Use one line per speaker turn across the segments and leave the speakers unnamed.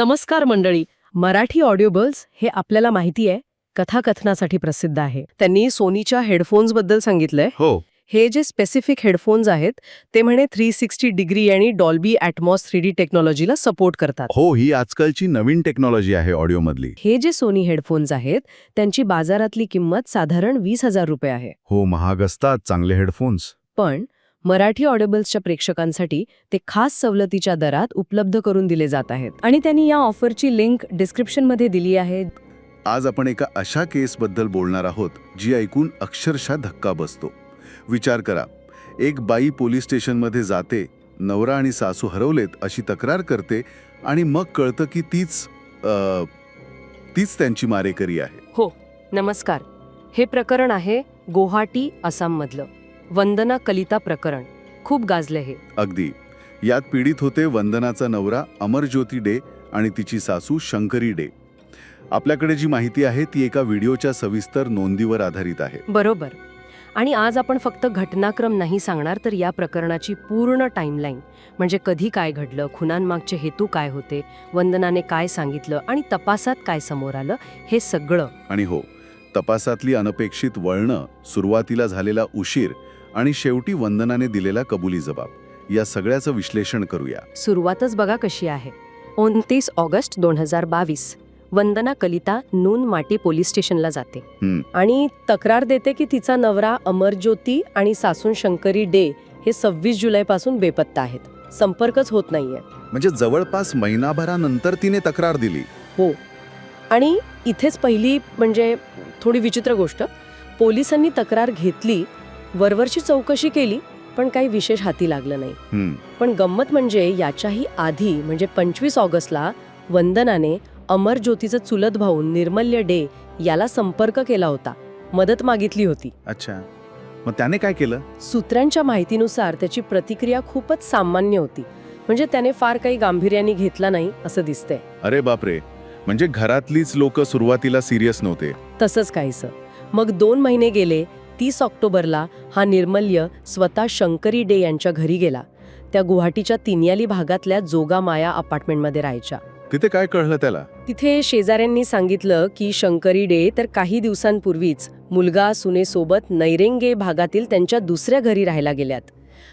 नमस्कार मंडळी. मराठी ऑडिओबल्स हे आपल्याला माहिती आहे कथाकथनासाठी प्रसिद्ध आहे. त्यांनी सोनीच्या हेडफोन्सबद्दल सांगितलंय.
हो.
हे जे स्पेसिफिक हेडफोन्स आहेत ते म्हणे थ्री सिक्स्टी डिग्री आणि डॉल्बी ॲटमॉस थ्री डी टेक्नॉलॉजीला सपोर्ट करतात.
हो ही आजकालची नवीन टेक्नॉलॉजी आहे ऑडिओमधली
हे जे सोनी हेडफोन्स आहेत त्यांची बाजारातली किंमत साधारण वीस हजार रुपये आहे.
हो महाग असतात चांगले हेडफोन्स
पण मराठी ऑडिओबल्सच्या प्रेक्षकांसाठी ते खास सवलतीच्या दरात उपलब्ध करून दिले जात आहेत. आणि त्यांनी या ऑफरची लिंक डिस्क्रिप्शनमध्ये दिली आहे.
आज आपण एका अशा केसबद्दल बोलणार आहोत जी ऐकून अक्षरशः धक्का बसतो. विचार करा एक बाई पोलीस स्टेशनमध्ये जाते नवरा आणि सासू हरवलेत अशी तक्रार करते आणि मग कळतं की तीच अ, तीच त्यांची मारेकरी आहे.
हो नमस्कार. हे प्रकरण आहे गुवाहाटी आसाममधलं. वंदना कलिता प्रकरण. खूप गाजलं हे.
अगदी. यात पीडित होते वंदनाचा नवरा अमरज्योती डे आणि तिची सासू शंकरी डे. आपल्याकडे जी माहिती आहे ती एका व्हिडिओच्या सविस्तर नोंदीवर आधारित आहे.
बरोबर. आणि आज आपण फक्त घटनाक्रम नाही सांगणार तर या प्रकरणाची पूर्ण टाईमलाईन म्हणजे कधी काय घडलं खुनांमागचे हेतू काय होते वंदनाने काय सांगितलं आणि तपासात काय समोर आलं हे सगळं.
आणि हो तपासातली अनपेक्षित वळणं सुरुवातीला झालेला उशीर आणि शेवटी वंदनाने दिलेला कबुली जबाब. या सगळ्याचं विश्लेषण करूया.
सुरुवातच बघा कशी आहे. उनतीस ऑगस्ट दोन हजार बावीस वंदना कलिता नून माटी पोलीस स्टेशनला जाते. आणि तक्रार देते की तिचा नवरा अमरज्योती आणि सासून शंकरी डे हे सव्वीस जुलैपासून बेपत्ता आहेत. संपर्कच होत नाहीये.
म्हणजे जवळपास महिनाभरानंतर तिने तक्रार दिली.
हो. आणि इथेच पहिली म्हणजे थोडी विचित्र गोष्ट. पोलिसांनी तक्रार घेतली वरवरची चौकशी केली पण काही विशेष हाती लागलं नाही. पण गंमत म्हणजे याच्याही आधी म्हणजे पंचवीस ऑगस्टला वंदनाने अमर ज्योतीचं चुलत भाऊ निर्मल्य डे याला संपर्क केला होता. मदत मागितली होती.
अच्छा. मग त्याने काय केलं?
सूत्रांच्या माहितीनुसार त्याची प्रतिक्रिया खूपच सामान्य होती. म्हणजे त्याने फार काही गांभीर्याने घेतला नाही असं दिसतंय.
अरे बापरे. म्हणजे घरातलीच लोक सुरुवातीला सिरियस नव्हते.
तसंच काहीसं. मग दोन महिने गेले तीस ऑक्टोबरला हा निर्मल्य स्वतः शंकरी डे यांच्या घरी गेला. त्या गुवाहाटीच्या तिन्याली भागातल्या जोगामाया अपार्टमेंटमध्ये राहायच्या.
तिथे काय कळलं त्याला?
तिथे शेजाऱ्यांनी सांगितलं की शंकरी डे तर काही दिवसांपूर्वीच मुलगा सुनेसोबत नैरेंगे भागातील त्यांच्या दुसऱ्या घरी राहायला गेल्यात.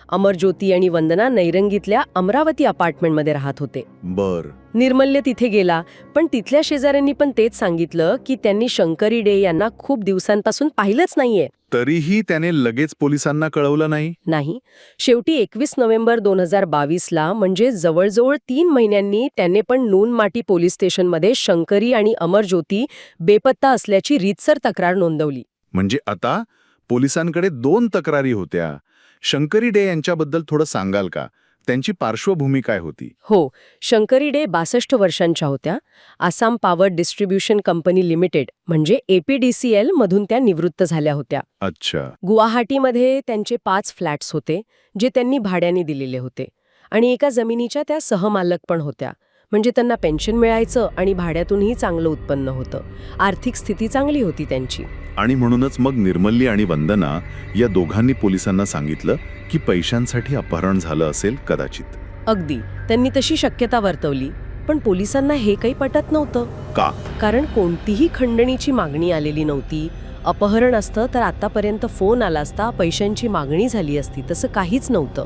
अमरज्योती आणि वंदना नैरंगीतल्या अमरावती अपार्टमेंटमध्ये राहत होते.
बर.
निर्मल्य तिथे गेला पण तिथल्या शेजाऱ्यांनी पण तेच सांगितलं की त्यांनी शंकरी डे यांना खूप दिवसांपासून पाहिलंच नाहीये.
तरीही त्याने लगेच पोलिसांना कळवलं नाही?
नाही. शेवटी एकवीस नोव्हेंबर दोन हजार बावीसला म्हणजे जवळजवळ तीन महिन्यांनी त्याने पण नून माटी पोलीस स्टेशनमध्ये शंकरी आणि अमरज्योती बेपत्ता असल्याची रीतसर तक्रार नोंदवली.
म्हणजे आता पोलिसांकडे दोन तक्रारी होत्या. शंकरी डे यांच्याबद्दल थोडं सांगाल का? त्यांची पार्श्वभूमी काय होती?
हो. शंकरी डे बासष्ट वर्षांच्या होत्या. Assam power distribution company limited म्हणजे एपीडीसीएल मधून त्या निवृत्त झाल्या होत्या.
अच्छा.
गुवाहाटीमध्ये त्यांचे पाच फ्लॅट्स होते जे त्यांनी भाड्याने दिलेले होते. आणि एका जमिनीच्या त्या सहमालक पण होत्या. म्हणजे त्यांना पेन्शन मिळायचं आणि भाड्यातूनही चांगलं उत्पन्न होतं. आर्थिक स्थिती चांगली होती त्यांची.
आणि म्हणूनच मग निर्मल्ली आणि वंदना या दोघांनी पोलिसांना सांगितलं की पैशांसाठी अपहरण झालं असेल कदाचित.
अगदी. त्यांनी तशी शक्यता वर्तवली. पण पोलिसांना हे काही पटत नव्हतं.
का?
कारण कोणतीही खंडणीची मागणी आलेली नव्हती. अपहरण असतं तर आतापर्यंत फोन आला असता पैशांची मागणी झाली असती. तसं काहीच नव्हतं.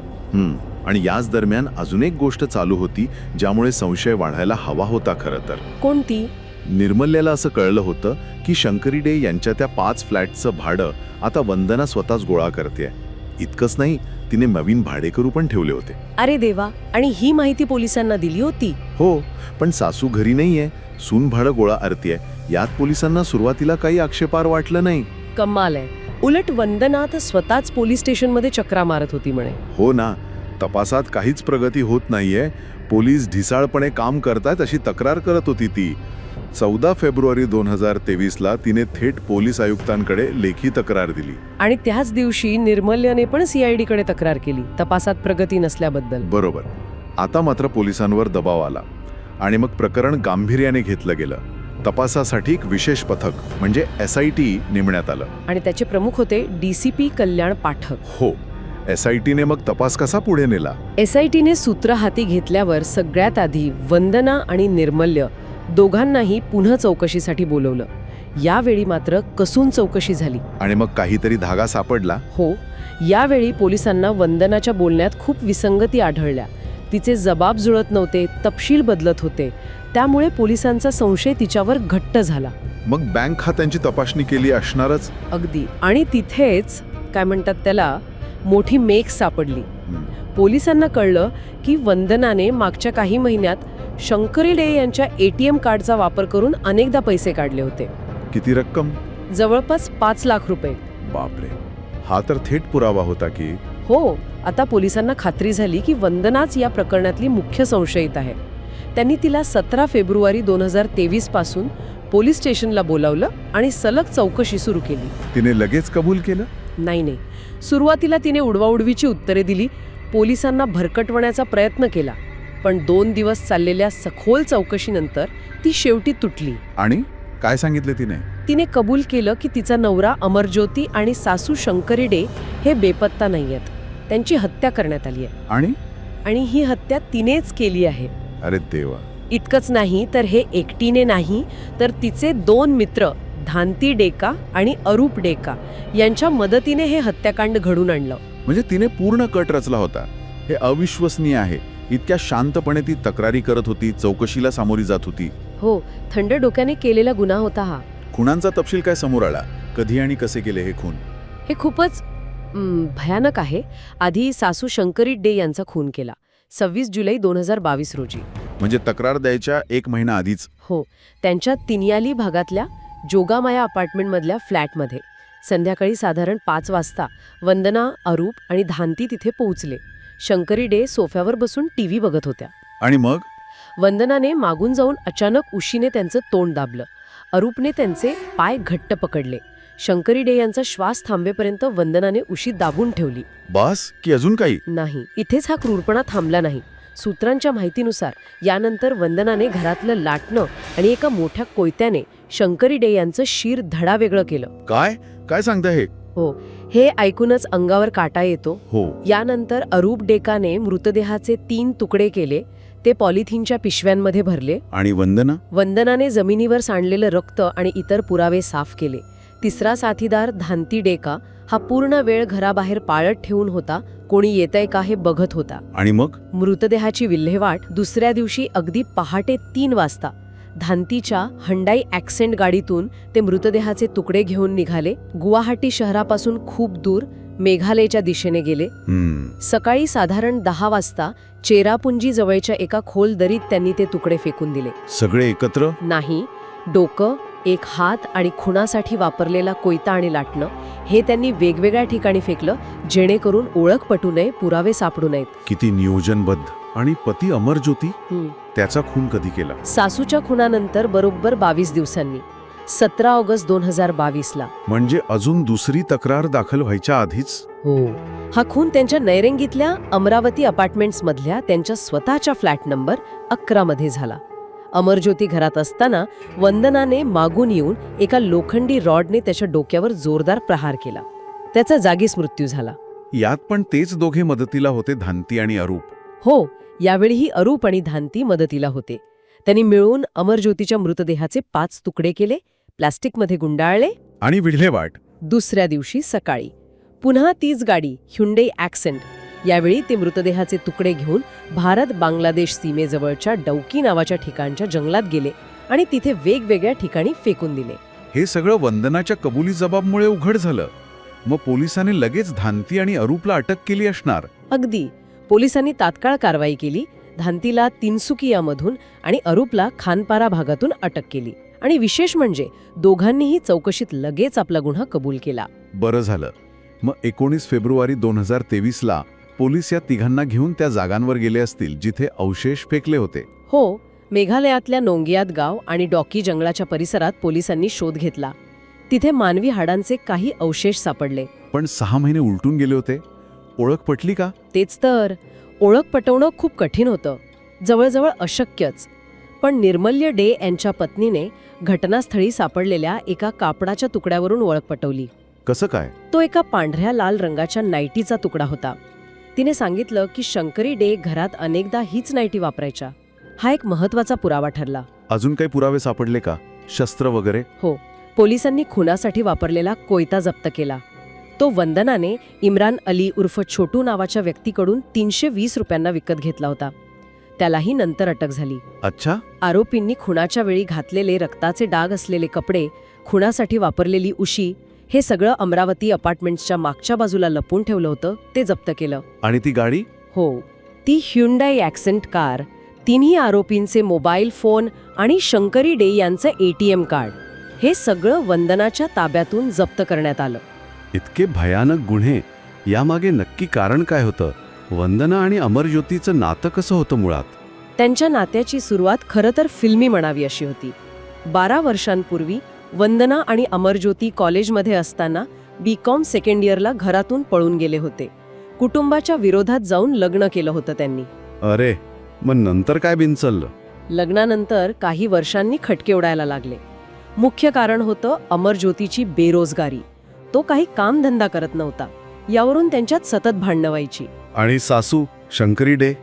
आणि याच दरम्यान अजून एक गोष्ट चालू होती ज्यामुळे संशय वाढायला हवा होता खरं तर.
कोणती?
निर्मल्याला असं कळलं होतं की शंकरी डे यांच्या त्या पाच फ्लॅटचं भाडं आता वंदना स्वतःच गोळा करते इतकंच नाही तिने नवीन भाडेकरू पण ठेवले होते.
अरे देवा आणि ही माहिती पोलिसांना दिली होती?
हो पण सासू घरी नाहीये सून भाडं गोळा आरतीये यात पोलिसांना सुरुवातीला काही आक्षेपार वाटलं नाही.
कमाल आहे. उलट वंदना तर स्वतःच पोलीस स्टेशनमध्ये चक्रा मारत होती म्हणे.
हो ना तपासात काहीच प्रगती होत नाहीये. पोलीस ढिसाळपणे काम करतायत अशी तक्रार करत होती ती. चौदा फेब्रुवारी दोन हजार तेवीसला तिने थेट पोलीस आयुक्तांकडे लेखी तक्रार दिली.
आणि त्याच दिवशी निर्मल्यने पण सीआयडी कडे तक्रार केली. तपासात प्रगती नसल्याबद्दल.
बरोबर. आता मात्र पोलिसांवर दबाव आला. आणि मग प्रकरण गांभीर्याने घेतलं गेलं. तपासासाठी एक विशेष पथक म्हणजे एस आय टी नेमण्यात आलं.
आणि त्याचे प्रमुख होते डीसीपी कल्याण पाठक.
हो. एस आय टीने मग तपास कसा पुढे नेला?
एस आय टीने सूत्र हाती घेतल्यावर सगळ्यात आधी वंदना आणि निर्मल्य दोघांनाही पुन्हा चौकशीसाठी बोलवलं. यावेळी मात्र कसून चौकशी झाली.
आणि मग काहीतरी धागा सापडला?
हो. यावेळी पोलिसांना वंदनाच्या बोलण्यात खूप विसंगती आढळल्या. तिचे जबाब जुळत नव्हते तपशील बदलत होते. त्यामुळे पोलिसांचा संशय तिच्यावर घट्ट झाला.
मग बँक खात्यांची तपासणी केली असणारच?
अगदी. आणि तिथेच काय म्हणतात त्याला मोठी मेक सापडली. पोलिसांना कळलं की वंदनाने मागच्या काही महिन्यात शंकरी डे यांच्या एटीएम कार्डचा वापर करून अनेकदा पैसे काढले होते.
किती रक्कम?
जवळपास पाच लाख रुपये.
बापरे. हा तर थेट पुरावा होता की?
हो आता पोलिसांना खात्री झाली की वंदनाच या प्रकरणातली मुख्य संशयित आहे. त्यांनी तिला सतरा फेब्रुवारी दोन हजार तेवीसपासून पोलीस स्टेशनला बोलावलं आणि सलग चौकशी सुरू केली.
तिने लगेच कबूल केलं?
नाही नाही. सुरुवातीला तिने उडवाउडवीची उत्तरे दिली. पोलिसांना भरकटवण्याचा प्रयत्न केला. पण दोन दिवस चाललेल्या सखोल चौकशीनंतर ती शेवटी तुटली.
आणि? काय सांगितले तिने?
तिने कबूल केलं की तिचा नवरा अमरज्योती आणि सासू शंकरी डे हे बेपत्ता नाहीयेत. त्यांची हत्या करण्यात आली आहे.
आणि?
आणि ही हत्या तिनेच केली आहे.
अरे देवा.
इतकंच नाही तर हे एकटीने नाही तर तिचे दोन मित्र धांती डेका आणि अरूप डेका यांच्या मदतीने हे हत्याकांड घडून आणलं.
म्हणजे तिने पूर्ण कट रचला होता. हे अविश्वसनीय आहे. इतक्या शांतपणे ती तक्रारी करत होती चौकशीला सामोरी जात होती.
हो थंड डोक्याने केलेला गुन्हा होता हा.
खुणांचा तपशील काय समोर आला? कधी आणि कसे केले हे खून?
हे खूपच भयानक आहे. आधी सासू शंकरी डे यांचा खून केला. सव्वीस जुलै दोन हजार बावीस रोजी.
म्हणजे तक्रार द्यायच्या एक महिना आधीच.
हो त्यांच्या तिनियाली भागातल्या जोगामाया अपार्टमेंटमधल्या फ्लॅटमध्ये. संध्याकाळी साधारण पाच वाजता वंदना अरूप आणि धांती तिथे पोहोचले. शंकरी डे सोफ्यावर बसून टीव्ही बघत होत्या.
आणि मग?
वंदनाने मागून जाऊन अचानक उशीने त्यांचं तोंड दाबलं. अरूपने त्यांचे पाय घट्ट पकडले. शंकरी डे यांचा श्वास थांबेपर्यंत वंदनाने उशी दाबून ठेवली.
बस? की अजून काही?
नाही इथेच हा क्रूरपणा थांबला नाही. सूत्रांच्या माहितीनुसार यानंतर वंदनाने घरातलं लाटणं आणि एका मोठ्या कोयत्याने शंकरी डे यांचं शिर धडावेगळं केलं.
काय? काय सांगता हे?
हो हे ऐकूनच अंगावर काटा येतो.
हो.
यानंतर अरूप डेकाने मृतदेहाचे तीन तुकडे केले ते पॉलिथिनच्या पिशव्यांमध्ये भरले.
आणि वंदना?
वंदनाने जमिनीवर सांडलेलं रक्त आणि इतर पुरावे साफ केले. तिसरा साथीदार धांती डेका हा पूर्ण वेळ घराबाहेर पाळत ठेवून होता कोणी येतंय का हे बघत होता.
आणि मग?
मृतदेहाची विल्हेवाट दुसऱ्या दिवशी अगदी पहाटे तीन वाजता धांतीच्या हंडाई ॲक्सेंट गाडीतून ते मृतदेहाचे तुकडे घेऊन निघाले. गुवाहाटी शहरापासून खूप दूर मेघालयच्या दिशेने गेले. सकाळी साधारण दहा वाजता चेरापुंजी जवळच्या एका खोल दरीत त्यांनी ते तुकडे फेकून दिले.
सगळे एकत्र?
नाही डोकं एक हात आणि खुणासाठी वापरलेला कोयता आणि लाटणं हे त्यांनी वेगवेगळ्या ठिकाणी फेकलं जेणेकरून ओळख पटू नये पुरावे सापडू नयेत.
किती नियोजनबद्ध. आणि पती अमरज्योती?
हं.
त्याचा खून कधी केला?
सासूच्या खुनानंतर बरोबर बावीस दिवसांनी सतरा ऑगस्ट दोन हजार बावीसला.
म्हणजे अजून दुसरी तक्रार दाखल व्हायच्या आधीच?
हो. हा खून त्यांच्या नैरेंगीतल्या अमरावती अपार्टमेंट्स मधल्या त्यांच्या स्वतःच्या फ्लॅट नंबर अकरा मध्ये झाला. अमरज्योती घरात असताना वंदनाने मागून येऊन एका लोखंडी रॉडने त्याच्या डोक्यावर जोरदार प्रहार केला. त्याचा जागीच मृत्यू झाला.
यात पण तेच दोघे मदतीला होते धांती आणि अरूप.
हो यावेळीही अरूप आणि धांती मदतीला होते. त्यांनी मिळून अमरज्योतीच्या मृतदेहाचे पाच तुकडे केले प्लास्टिकमध्ये गुंडाळले
आणि विल्हेवाट
दुसऱ्या दिवशी सकाळी. पुन्हा तीच गाडी ह्युंडे ॲक्सेंट. यावेळी ते मृतदेहाचे तुकडे घेऊन भारत बांगलादेश सीमेजवळच्या डौकी नावाच्या ठिकाणच्या जंगलात गेले आणि तिथे वेगवेगळ्या ठिकाणी फेकून दिले.
हे सगळं वंदनाच्या कबुली जबाबमुळे उघड झालं. मग पोलिसांनी लगेच धांती आणि अरूपला अटक केली असणार?
अगदी. पोलिसांनी तात्काळ कारवाई केली धांतीला तिनसुकियामधून आणि अरूपला खानपारा भागातून अटक केली. आणि विशेष म्हणजे दोघांनीही चौकशीत लगेच आपला गुन्हा कबूल केला.
बरं झालं. मग एकोणीस फेब्रुवारी दोन हजार तेवीसला पोलीस या तिघांना घेऊन त्या जागांवर गेले असतील जिथे अवशेष फेकले होते.
हो मेघालयातल्या नोंगियात गाव आणि डॉकी जंगलाच्या परिसरात पोलिसांनी शोध घेतला. तिथे मानवी हाडांचे काही अवशेष सापडले.
पण सहा महिने उलटून गेले होते? ओळख पटली का?
तेच तर. ओळख पटवणं खूप कठीण होतं. जवळजवळ अशक्यच. पण निर्मल्य डे यांच्या पत्नीने घटनास्थळी सापडलेल्या एका कापडाच्या तुकड्यावरून ओळख पटवली.
कसं काय?
तो एका पांढऱ्या लाल रंगाच्या नाईटीचा तुकडा होता. तिने सांगितलं की शंकरी डे घरात अनेकदा हीच नाईटी वापरायच्या. हा एक महत्त्वाचा पुरावा ठरला.
अजून काही पुरावे सापडले का? शस्त्र वगैरे?
हो. पोलिसांनी खुनासाठी वापरलेला कोयता जप्त केला. तो वंदनाने इम्रान अली उर्फ छोटू नावाच्या व्यक्तीकडून तीनशे वीस रुपयांना विकत घेतला होता. त्यालाही नंतर अटक झाली.
अच्छा.
आरोपींनी खुनाच्या वेळी घातलेले रक्ताचे डाग असलेले कपडे खुनासाठी वापरलेली उशी हे सगळं अमरावती अपार्टमेंट्सच्या मागच्या बाजूला लपून ठेवलं होतं ते जप्त केलं.
आणि ती गाडी?
हो. ती ह्युंडाई ॲक्सेंट कार तिन्ही आरोपींचे मोबाईल फोन आणि शंकरी डे यांचं एटीएम कार्ड हे सगळं वंदनाच्या ताब्यातून जप्त करण्यात आलं.
इतके भयानक गुन्हे. यामागे नक्की कारण काय होतं? वंदना आणि अमरज्योतीचं नातं कसं होतं मुळात?
त्यांच्या नात्याची सुरुवात खरं तर फिल्मी म्हणावी अशी होती. बारा वर्षांपूर्वी वंदना आणि अमरज्योती कॉलेजमध्ये असताना बी कॉम सेकंड इयरला घरातून पळून गेले होते. कुटुंबाच्या विरोधात जाऊन लग्न केलं होतं त्यांनी.
अरे मग नंतर काय बिनचललं?
लग्नानंतर काही वर्षांनी खटके उडायला लागले. मुख्य कारण होतं अमरज्योतीची बेरोजगारी. तो काही कामधंदा करत नव्हता. यावरून त्यांच्यात सतत भांडणं व्हायची.
आणि सासू शंकरी डे?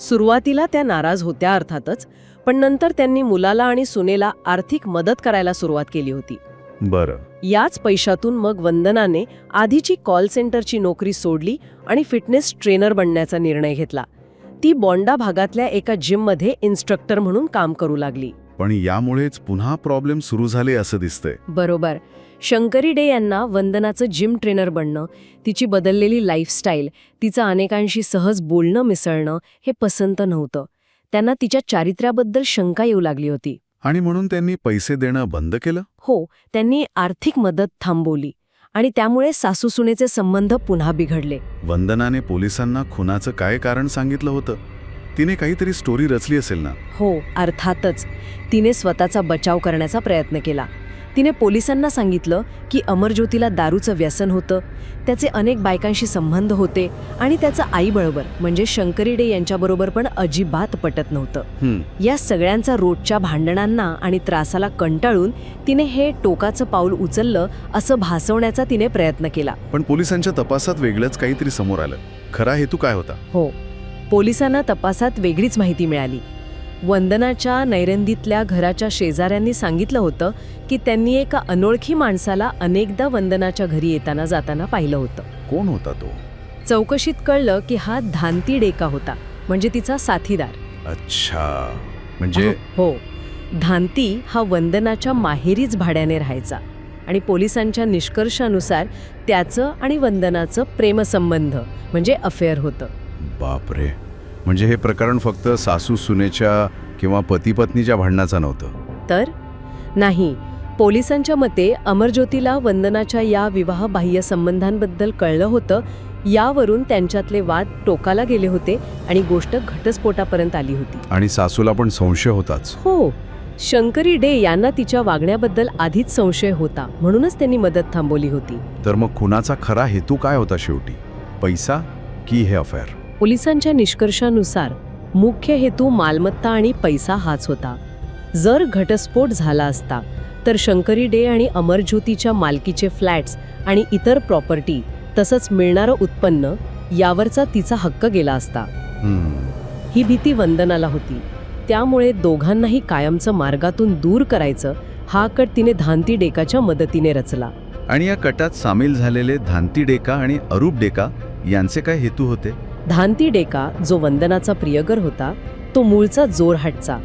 सुरुवातीला त्या नाराज होत्या अर्थातच पण नंतर त्यांनी मुलाला आणि सुनेला आर्थिक मदत करायला सुरुवात केली होती.
बरं.
याच पैशातून मग वंदनाने आधीची कॉल सेंटरची नोकरी सोडली आणि फिटनेस ट्रेनर बनण्याचा निर्णय घेतला. ती बॉन्डा भागातल्या एका जिममध्ये इन्स्ट्रक्टर म्हणून काम करू लागली.
पण यामुळेच पुन्हा प्रॉब्लेम सुरू झाले असं दिसतंय.
बरोबर. शंकरी डे यांना वंदनाचं जिम ट्रेनर बनणं तिची बदललेली लाईफस्टाईल तिचं अनेकांशी सहज बोलणं मिसळणं हे पसंत नव्हतं. त्यांना तिच्या चारित्र्याबद्दल शंका येऊ लागली होती.
आणि म्हणून त्यांनी पैसे देणं बंद केलं?
हो त्यांनी आर्थिक मदत थांबवली आणि त्यामुळे सासूसुनेचे संबंध पुन्हा बिघडले.
वंदनाने पोलिसांना खुनाचं काय कारण सांगितलं होतं? तिने काहीतरी स्टोरी रचली असेल ना?
हो अर्थातच. तिने स्वतःचा बचाव करण्याचा प्रयत्न केला. तिने पोलिसांना सांगितलं की अमरज्योतीला दारूचं व्यसन होतं. त्याचे अनेक बायकांशी संबंध होते आणि त्याचं आईबरोबर म्हणजे शंकरी डे यांच्याबरोबर पण अजिबात पटत नव्हतं. या सगळ्यांचा रोजच्या भांडणांना आणि त्रासाला कंटाळून तिने हे टोकाचं पाऊल उचललं असं भासवण्याचा तिने प्रयत्न केला.
पण पोलिसांच्या तपासात वेगळंच काहीतरी समोर आलं. खरा हेतू काय होता?
हो. पोलिसांना तपासात वेगळीच माहिती मिळाली. वंदनाच्या नैरंदीतल्या घराच्या शेजाऱ्यांनी सांगितलं होतं की त्यांनी एका अनोळखी माणसाला अनेकदा वंदनाच्या घरी येताना जाताना पाहिलं होतं.
कोण होता तो?
चौकशीत कळलं की हा धांती डेका होता म्हणजे तिचा साथीदार.
अच्छा. म्हणजे
हो. धांती हा वंदनाच्या माहेरीच भाड्याने राहायचा आणि पोलिसांच्या निष्कर्षानुसार त्याचं आणि वंदनाचं प्रेमसंबंध म्हणजे अफेअर होतं.
बापरे. म्हणजे हे प्रकरण फक्त सासू सुनेच्या किंवा पती पत्नीच्या भांडणाचं नव्हतं.
तर? नाही. पोलिसांच्या मते अमरज्योतीला वंदनाच्या या विवाहबाह्य संबंधांबद्दल कळलं होतं. यावरून त्यांच्यातले वाद टोकाला गेले होते आणि गोष्ट घटस्फोटापर्यंत आली होती.
आणि सासूला पण संशय होताच.
हो. शंकरी डे यांना तिच्या वागण्याबद्दल आधीच संशय होता. म्हणूनच त्यांनी मदत थांबवली होती.
तर मग खुनाचा खरा हेतू काय होता शेवटी? पैसा की हे अफेअर?
पोलिसांच्या निष्कर्षानुसार मुख्य हेतू मालमत्ता आणि पैसा हाच होता. जर घटस्फोट झाला असता तर शंकरी डे आणि अमरज्योतीच्या मालकीचे फ्लॅट्स आणि इतर प्रॉपर्टी तसंच मिळणारं उत्पन्न यावरचा तिचा हक्क गेला असता. ही भीती वंदनाला होती. त्यामुळे दोघांनाही कायमचं मार्गातून दूर करायचं हा कट तिने धांती डेकाच्या मदतीने रचला.
आणि या कटात सामील झालेले धांती डेका आणि अरूप डेका यांचे काय हेतू होते?
धांती डेका जो वंदनाचा प्रियकर होता तो मूळचा जोरहाटचा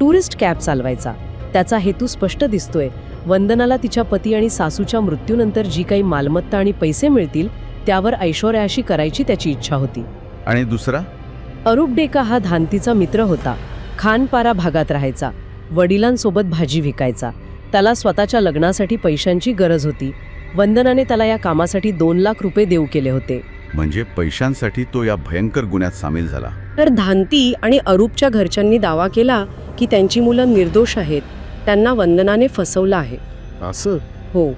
टुरिस्ट कॅब चालवायचा. त्याचा हेतू स्पष्ट दिसतोय. वंदनाला तिच्या पती आणि सासूच्या मृत्यूनंतर जी काही मालमत्ता आणि पैसे मिळतील त्यावर ऐश्वर्याशी करायची त्याची इच्छा होती.
आणि दुसरा?
अरूप डेका हा धांतीचा मित्र होता. खानपारा भागात राहायचा. वडिलांसोबत भाजी विकायचा. त्याला स्वतःच्या लग्नासाठी पैशांची गरज होती. वंदनाने त्याला या कामासाठी दोन लाख रुपये देऊ केले होते.
म्हणजे पैशांसाठी तो या भयंकर गुन्ह्यात सामील झाला.
तर धांती आणि अरूपच्या घरच्यांनी दावा केला की त्यांची मुलं निर्दोष आहेत. त्यांना वंदनाने फसवलं आहे.
असं?
हो.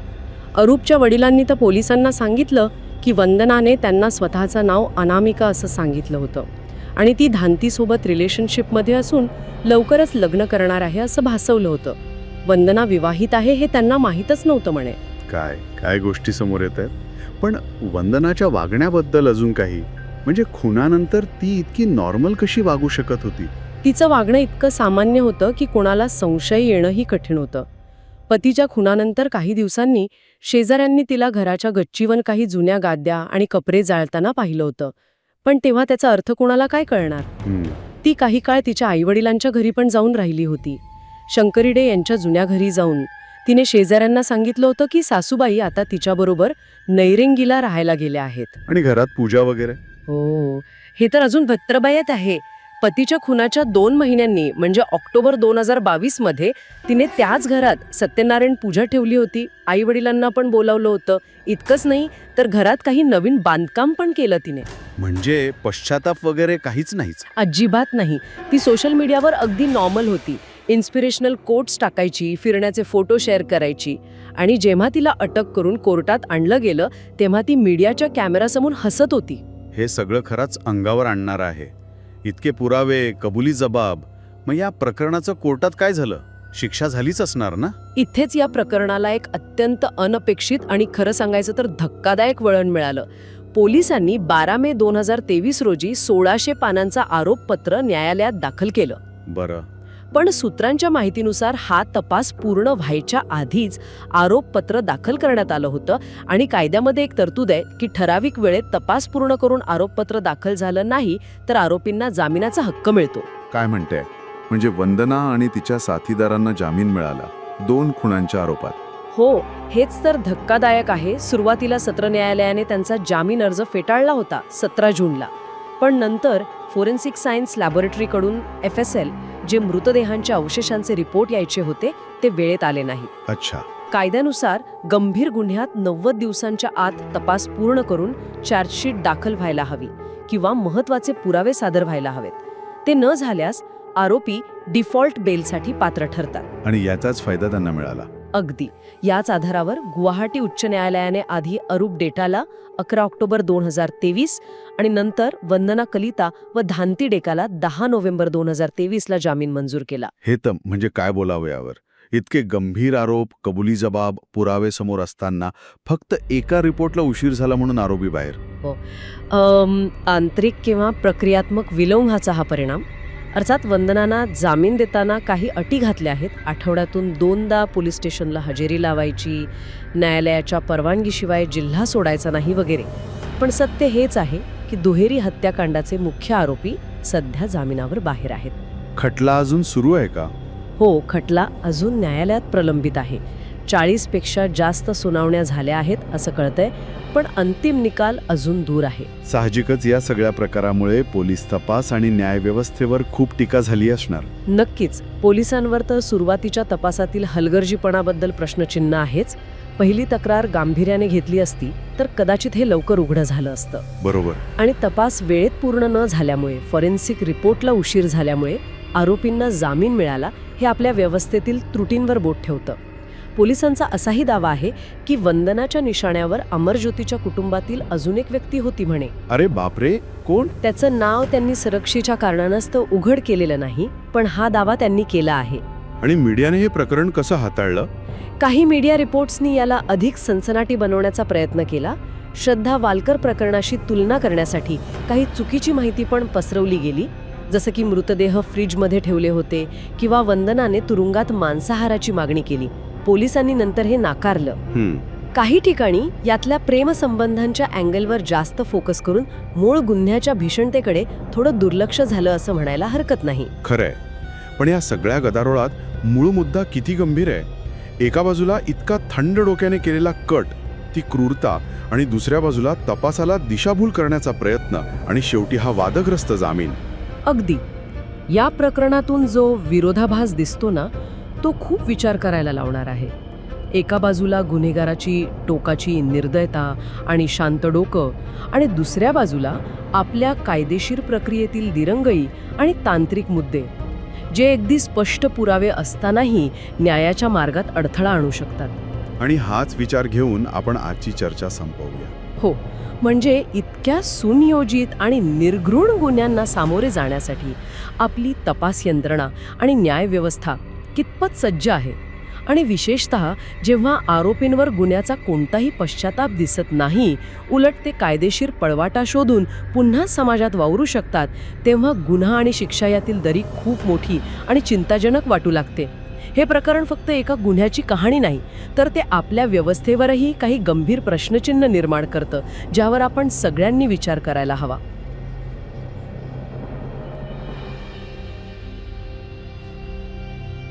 अरूपच्या वडिलांनी तर पोलिसांना सांगितलं की वंदनाने त्यांना स्वतःचं नाव अनामिका असं सांगितलं होतं. आणि ती धांतीसोबत रिलेशनशिपमध्ये असून लवकरच लग्न करणार आहे असं भासवलं होतं. वंदना विवाहित आहे हे त्यांना माहीतच नव्हतं म्हणे.
काय? काय गोष्टी समोर येत आहेत? पण वंदनाच्या वागण्याबद्दल अजून काही? म्हणजे खुनानंतर ती इतकी नॉर्मल कशी वागू शकत होती?
तिचं वागणं इतकं सामान्य होतं की कोणाला संशय येणंही कठीण होतं. पतीच्या खुनानंतर काही दिवसांनी शेजाऱ्यांनी तिला घराच्या गच्चीवर काही जुन्या गाद्या आणि कपडे जाळताना पाहिलं होतं. पण तेव्हा त्याचा अर्थ कोणाला काय कळणार? ती काही काळ तिच्या आईवडिलांच्या घरी पण जाऊन राहिली होती. शंकरीडे यांच्या जुन्या घरी जाऊन तिने शेजाऱ्यांना सांगितलं होतं की सासूबाई आता तिच्याबरोबर नैरेंगीला राहायला गेल्या आहेत.
आणि घरात पूजा वगैरे?
हो. हे तर अजून भत्रबायत आहे. पतीच्या खुनाच्या दोन महिन्यांनी म्हणजे ऑक्टोबर दोन हजार बावीसमध्ये तिने त्याच घरात सत्यनारायण पूजा ठेवली होती. आई वडिलांना पण बोलावलं होतं. इतकंच नाही तर घरात काही नवीन बांधकाम पण केलं तिने.
म्हणजे पश्चाताप वगैरे काहीच नाहीच?
अजिबात नाही. ती सोशल मीडियावर अगदी नॉर्मल होती. इन्स्पिरेशनल कोट्स टाकायची फिरण्याचे फोटो शेअर करायची. आणि जेव्हा तिला अटक करून कोर्टात आणलं गेलं तेव्हा ती मीडियाच्या कॅमेरासमोर हसत होती.
हे सगळं खरंच अंगावर आणणार आहे. इतके पुरावे कबुली जबाब. मग या प्रकरणाचं कोर्टात काय झालं? शिक्षा झालीच असणार ना?
इथेच या प्रकरणाला एक अत्यंत अनपेक्षित आणि खरं सांगायचं तर धक्कादायक वळण मिळालं. पोलिसांनी बारा मे दोन हजार तेवीस रोजी सोळाशे पानांचा आरोपपत्र न्यायालयात दाखल केलं.
बरं.
पण सूत्रांच्या माहितीनुसार हा तपास पूर्ण व्हायच्या आधीच आरोपपत्र दाखल करण्यात आलं होतं आणि कायद्यामध्ये एक तरतूद आहे की ठराविक वेळेत तपास पूर्ण करून आरोपपत्र दाखल झालं नाही तर आरोपींना जामिनाचा हक्क मिळतो.
काय म्हणते? म्हणजे वंदना आणि तिच्या साथीदारांना जामीन मिळाला. दोन खुणांच्या आरोपात.
हो हेच तर धक्कादायक आहे. सुरुवातीला सत्र न्यायालयाने त्यांचा जामीन अर्ज फेटाळला होता सतरा जूनला. पण नंतर फोरेन्सिक सायन्स लॅबोरेटरीकडून एफ एस एल जे मृतदेहांच्या अवशेषांचे रिपोर्ट यायचे होते ते वेळेत आले नाहीत.
अच्छा.
कायद्यानुसार गंभीर गुन्ह्यात नव्वद दिवसांच्या आत तपास पूर्ण करून चार्जशीट दाखल व्हायला हवी किंवा महत्त्वाचे पुरावे सादर व्हायला हवेत. ते न झाल्यास आरोपी डिफॉल्ट बेलसाठी पात्र ठरतात.
आणि याचाच फायदा त्यांना मिळाला.
अगदी. याच आधारावर गुवाहाटी उच्च न्यायालयाने आधी अरूप डेटाला अकरा ऑक्टोबर दोन हजार तेवीस आणि नंतर वंदना कलिता व धांती डेकाला दहा नोव्हेंबर दोन हजार तेवीसला जामीन मंजूर केला.
हे तर म्हणजे काय बोलावं यावर? इतके गंभीर आरोप कबुली जबाब पुरावे समोर असताना फक्त एका रिपोर्टला उशीर झाला म्हणून आरोपी बाहेर.
अम, आंतरिक किंवा प्रक्रियात्मक विलंघाचा हा परिणाम? अर्थात वंदनांना जामीन देताना काही अटी घातल्या आहेत. आठवड्यातून दोनदा पोलीस स्टेशनला हजेरी लावायची न्यायालयाच्या परवानगीशिवाय जिल्हा सोडायचा नाही वगैरे. पण सत्य हेच आहे की दुहेरी हत्याकांडाचे मुख्य आरोपी सध्या जामिनावर बाहेर आहेत.
खटला अजून सुरू आहे का?
हो खटला अजून न्यायालयात प्रलंबित आहे. चाळीसपेक्षा जास्त सुनावण्या झाल्या आहेत असं कळतंय पण अंतिम निकाल अजून दूर आहे.
साहजिकच या सगळ्या प्रकारामुळे पोलीस तपास आणि न्यायव्यवस्थेवर खूप टीका झाली असणार.
नक्कीच पोलिसांवर तर सुरुवातीच्या तपासातील हलगर्जीपणाबद्दल प्रश्नचिन्ह आहेच. पहिली तक्रार गांभीर्याने घेतली असती तर कदाचित हे लवकर उघडं झालं असतं.
बरोबर.
आणि तपास वेळेत पूर्ण न झाल्यामुळे फॉरेन्सिक रिपोर्टला उशीर झाल्यामुळे आरोपींना जामीन मिळाला हे आपल्या व्यवस्थेतील त्रुटींवर बोट ठेवतं. पोलिसांचा असाही दावा आहे की वंदनाच्या निशाण्यावर अमरज्योतीच्या कुटुंबातील अजून एक व्यक्ती होती म्हणे.
अरे बापरे कोण?
त्याचं नाव त्यांनी सुरक्षेच्या कारणानंतर उघड केलेलं नाही पण हा दावा त्यांनी केला आहे.
आणि मीडियाने हे प्रकरण कसं हाताळलं?
काही मीडिया रिपोर्ट्सनी याला अधिक सनसनाटी बनवण्याचा प्रयत्न केला. श्रद्धा वालकर प्रकरणाशी तुलना करण्यासाठी काही चुकीची माहिती पण पसरवली गेली. जसं की मृतदेह फ्रीजमध्ये ठेवले होते किंवा वंदनाने तुरुंगात मांसाहाराची मागणी केली. पोलिसांनी नंतर हे नाकारलं. काही ठिकाणी यातल्या प्रेमसंबंधांच्या अँगलवर जास्त फोकस करून मूळ गुन्ह्याच्या भीषणतेकडे थोडं दुर्लक्ष झालं असं म्हणायला हरकत नाही.
खरंय. पण या सगळ्या गदारोळात मूळ मुद्दा किती गंभीर आहे? एका बाजूला इतका थंड डोक्याने केलेला कट ती क्रूरता आणि दुसऱ्या बाजूला तपासाला दिशाभूल करण्याचा प्रयत्न आणि शेवटी हा वादग्रस्त जामीन.
अगदी. या प्रकरणातून जो विरोधाभास दिसतो ना तो खूप विचार करायला लावणार आहे. एका बाजूला गुन्हेगाराची टोकाची निर्दयता आणि शांत डोकं आणि दुसऱ्या बाजूला आपल्या कायदेशीर प्रक्रियेतील दिरंगई आणि तांत्रिक मुद्दे जे अगदी स्पष्ट पुरावे असतानाही न्यायाच्या मार्गात अडथळा आणू शकतात.
आणि हाच विचार घेऊन आपण आजची चर्चा संपवूया.
हो म्हणजे इतक्या सुनियोजित आणि निर्घृण गुन्ह्यांना सामोरे जाण्यासाठी आपली तपास यंत्रणा आणि न्यायव्यवस्था कितपत सज्ज आहे. आणि विशेषतः जेव्हा आरोपींवर गुन्ह्याचा कोणताही पश्चाताप दिसत नाही उलट ते कायदेशीर पळवाटा शोधून पुन्हा समाजात वावरू शकतात तेव्हा गुन्हा आणि शिक्षा यातील दरी खूप मोठी आणि चिंताजनक वाटू लागते. हे प्रकरण फक्त एका गुन्ह्याची कहाणी नाही तर ते आपल्या व्यवस्थेवरही काही गंभीर प्रश्नचिन्ह निर्माण करतं ज्यावर आपण सगळ्यांनी विचार करायला हवा.